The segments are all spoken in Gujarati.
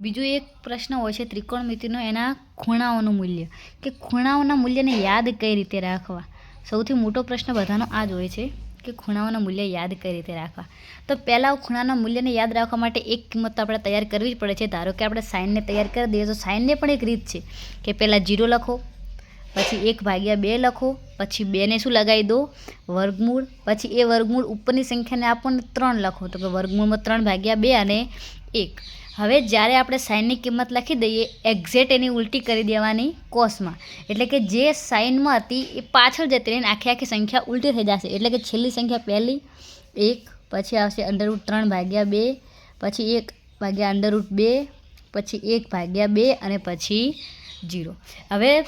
બીજો એક પ્રશ્ન હોય છે ત્રિકોણમિતિનો એના ખૂણાઓનું મૂલ્ય. કે ખૂણાઓના મૂલ્યને યાદ કઈ રીતે રાખવા? સૌથી મોટો પ્રશ્ન બધાનો આ જ હોય છે કે ખૂણાઓના મૂલ્ય યાદ કઈ રીતે રાખવા? તો પહેલાં ખૂણાના મૂલ્યને યાદ રાખવા માટે એક કિંમત તો આપણે તૈયાર કરવી જ પડે છે. ધારો કે આપણે સાઇનને તૈયાર કરી દઈએ તો સાઇનને પણ એક રીત છે કે પહેલાં જીરો લખો પછી એક ભાગ્યા બે લખો, પછી બેને શું લગાવી દો? વર્ગમૂળ. પછી એ વર્ગમૂળ ઉપરની સંખ્યાને આપણને ત્રણ લખો. તો કે વર્ગમૂળમાં ત્રણ ભાગ્યા બે અને એક. હવે જ્યારે આપણે સાઇનની કિંમત લખી દઈએ એક્ઝેક્ટ એની ઉલટી કરી દેવાની કોસમાં. એટલે કે જે સાઇનમાં હતી, એ પાછળ જતી રહીને આખી આખી સંખ્યા ઉલટી થઈ જશે. એટલે કે છેલ્લી સંખ્યા પહેલી, એક, પછી આવશે અંડરરૂટ ત્રણ ભાગ્યા બે, પછી એક ભાગ્યા અંડરરૂટ બે, પછી એક ભાગ્યા બે અને પછી જીરો હવે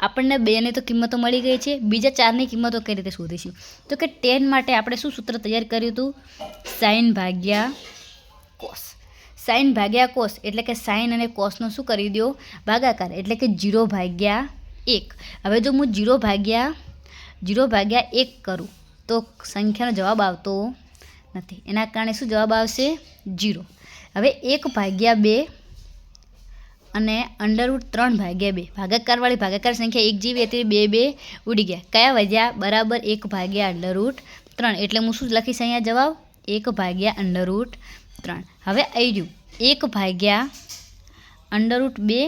આપણને બેને તો કિંમતો મળી ગઈ છે, બીજા ચારની કિંમતો કઈ રીતે શોધીશું? તો કે ટેન માટે આપણે શું સૂત્ર તૈયાર કર્યું હતું? સાઈન ભાગ્યા કોસ. સાઈન ભાગ્યા કોસ એટલે કે સાઈન અને કોસનો શું કરી દો ભાગાકાર એટલે કે જીરો ભાગ્યા એક. હવે જો હું જીરો ભાગ્યા જીરો ભાગ્યા એક કરું, તો સંખ્યાનો જવાબ આવતો નથી. એના કારણે શું જવાબ આવશે? જીરો. હવે એક ભાગ્યા બે અને અંડરવુડ ત્રણ ભાગ્યા બે ભાગાકારવાળી ભાગાકાર સંખ્યા એક જેવી હતી, બે બે ઉડી ગયા. કયા વધ્યા બરાબર એક ભાગ્યા અંડરરૂટ ત્રણ. એટલે હું શું લખીશ અહીંયા જવાબ? એક ભાગ્યા અંડરરૂટ ત્રણ. હવે આવી ગયું. એક ભાગ્યા અંડરરૂટ બે,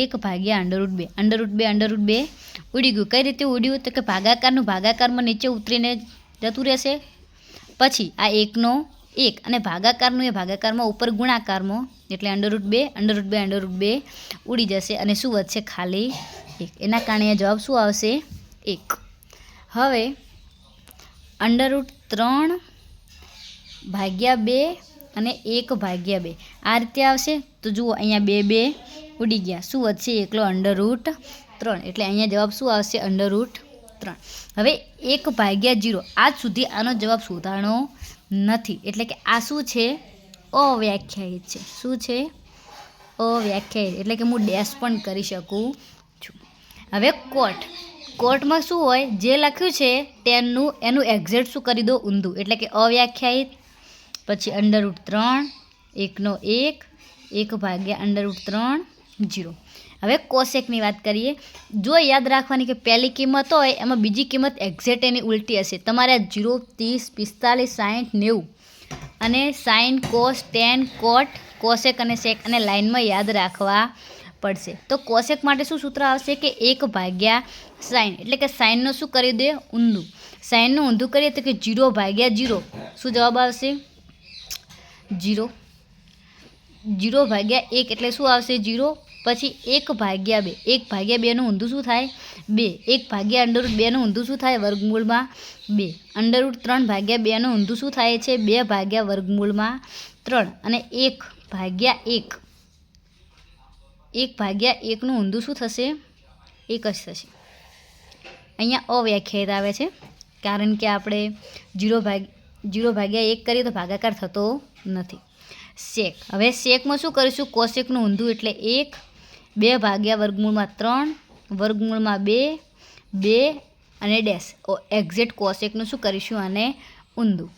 એક ભાગ્યા અંડરરૂટ બે. અંડરરૂટ બે અંડરરૂટ બે. ઉડી ગયું. કઈ રીતે ઉડ્યું તો કે ભાગાકારનું ભાગાકારમાં નીચે ઉતરીને જતું રહેશે. પછી આ એકનો એક. અને ભાગાકારનું એ ભાગાકારમાં ઉપર ગુણાકારમાં, એટલે અંડરરૂટ બે અંડરરૂટ બે અંડરરૂટ બે, ઉડી જશે. અને શું વધશે? ખાલી એક. એના કારણે જવાબ શું આવશે? એક. હવે અંડરરૂટ ત્રણ ભાગ્યા બે અને એક ભાગ્યા બે. આ રીતે આવશે? તો જુઓ, અહીંયા બે બે ઉડી ગયા. શું વધશે? એકલો અંડરરૂટ ત્રણ. એટલે અહીંયા જવાબ શું આવશે? અંડરરૂટ ત્રણ. હવે એક ભાગ્યા જીરો. આજ સુધી આનો જવાબ શોધાણો નથી. એટલે કે આ શું છે? અવ્યાખ્યાયિત છે. શું છે? અવ્યાખ્યાયિત. એટલે કે હું ડેશ પણ કરી શકું છું. હવે કોટ. કોર્ટમાં શું હોય? જે લખ્યું છે તેનું, એનું એક્ઝેક્ટ શું કરી દો? ઊંધું. એટલે કે અવ્યાખ્યાયિત. પછી અંડરરૂટ ત્રણ, એકનો એક એક ભાગ્યા અંડરરૂટ ત્રણ જીરો. હવે કોસેકની વાત કરીએ. જો યાદ રાખવાની કે પહેલી કિંમત હોય, એમાં બીજી કિંમત એક્ઝેક્ટ એની ઉલટી હશે. તમારે જીરો, ત્રીસ, પિસ્તાલીસ સાઠ નેવું અને sine cos, tan, cot, cosec અને સેક અને લાઇનમાં યાદ રાખવા પડશે. તો કોસેક માટે શું સૂત્ર આવશે કે એક ભાગ્યા સાઇન એટલે કે સાઇનનું શું કરી દે? ઊંધું. સાઇનનું ઊંધું કરીએ તો કે જીરો ભાગ્યા જીરો. શું જવાબ આવશે? જીરો. જીરો ભાગ્યા એક એટલે શું આવશે જીરો? પછી એક ભાગ્યા બે. એક ભાગ્યા બેનું ઊંધું શું થાય? બે. એક ભાગ્યા અંડરરૂટ બેનું ઊંધું શું થાય? વર્ગમૂળમાં બે. અંડરરૂટ ત્રણ ભાગ્યા બેનું ઊંધું શું થાય છે? બે ભાગ્યા વર્ગમૂળમાં ત્રણ. અને એક ભાગ્યા એક. એક ભાગ્યા એકનું ઊંધું શું થશે? એક જ થશે. અહીંયા અવ્યાખ્યાયિત આવે છે. કારણ કે આપણે જીરો ભાગ જીરો ભાગ્યા એક કરીએ તો ભાગાકાર થતો નથી. શેક. હવે શેકમાં શું કરીશું? કોશેકનું ઊંધું એટલે એક, બે ભાગ્યા વર્ગમૂળમાં ત્રણ, વર્ગમૂળમાં બે બે અને ડેશ. એક્ઝેક્ટ કોશેકનું શું કરીશું? અને ઊંધું.